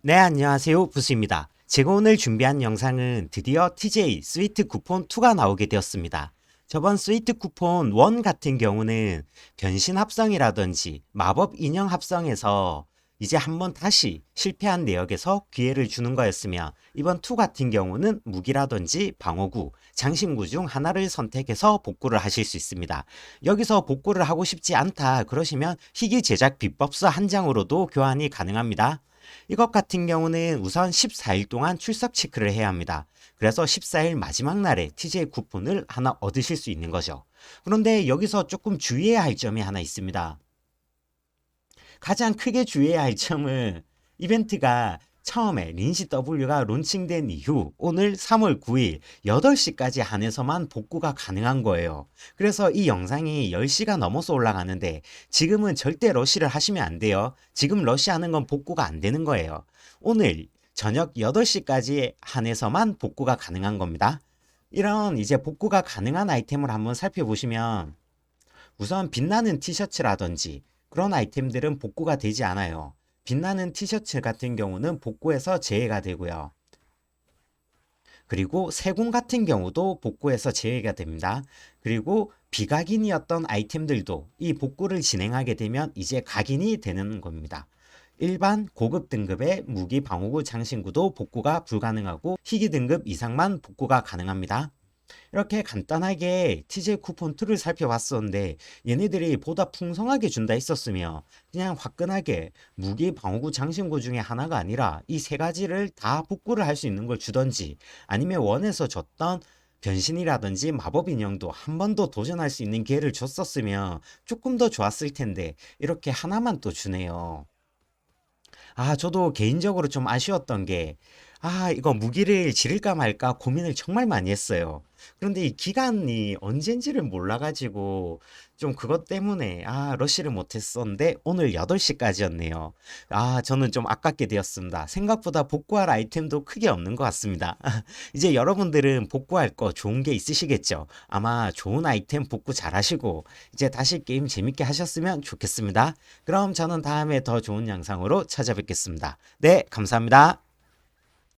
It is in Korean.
네, 안녕하세요. 부수입니다. 제가 오늘 준비한 영상은 드디어 TJ 스위트 쿠폰 2가 나오게 되었습니다. 저번 스위트 쿠폰 1 같은 경우는 변신 합성이라든지 마법 인형 합성에서 이제 한번 다시 실패한 내역에서 기회를 주는 거였으며 이번 2 같은 경우는 무기라든지 방어구, 장신구 중 하나를 선택해서 복구를 하실 수 있습니다. 여기서 복구를 하고 싶지 않다 그러시면 희귀 제작 비법서 한 장으로도 교환이 가능합니다. 이것 같은 경우는 우선 14일 동안 출석 체크를 해야 합니다. 그래서 14일 마지막 날에 TJ 쿠폰을 하나 얻으실 수 있는 거죠. 그런데 여기서 조금 주의해야 할 점이 하나 있습니다. 가장 크게 주의해야 할 점은 이벤트가 처음에 린시 W가 론칭된 이후 오늘 3월 9일 8시까지 한해서만 복구가 가능한 거예요. 그래서 이 영상이 10시가 넘어서 올라가는데 지금은 절대 러시를 하시면 안 돼요. 지금 러시하는 건 복구가 안 되는 거예요. 오늘 저녁 8시까지 한해서만 복구가 가능한 겁니다. 이런 이제 복구가 가능한 아이템을 한번 살펴보시면 우선 빛나는 티셔츠라든지 그런 아이템들은 복구가 되지 않아요. 빛나는 티셔츠 같은 경우는 복구해서 제외가 되고요. 그리고 세공 같은 경우도 복구해서 제외가 됩니다. 그리고 비각인이었던 아이템들도 이 복구를 진행하게 되면 이제 각인이 되는 겁니다. 일반 고급 등급의 무기 방어구 장신구도 복구가 불가능하고 희귀 등급 이상만 복구가 가능합니다. 이렇게 간단하게 TJ 쿠폰 2를 살펴봤었는데 얘네들이 보다 풍성하게 준다 했었으며 그냥 화끈하게 무기 방어구 장신구 중에 하나가 아니라 이 세 가지를 다 복구를 할 수 있는 걸 주던지 아니면 원에서 줬던 변신이라든지 마법 인형도 한 번 더 도전할 수 있는 기회를 줬었으면 조금 더 좋았을 텐데 이렇게 하나만 또 주네요. 아, 저도 개인적으로 좀 아쉬웠던 게, 아, 이거 무기를 지를까 말까 고민을 정말 많이 했어요. 그런데 이 기간이 언젠지를 몰라가지고, 좀 그것 때문에, 아, 러쉬를 못했었는데, 오늘 8시까지였네요. 아, 저는 좀 아깝게 되었습니다. 생각보다 복구할 아이템도 크게 없는 것 같습니다. 이제 여러분들은 복구할 거 좋은 게 있으시겠죠? 아마 좋은 아이템 복구 잘 하시고, 이제 다시 게임 재밌게 하셨으면 좋겠습니다. 그럼 저는 다음에 더 좋은 영상으로 찾아뵙겠습니다. 네, 감사합니다.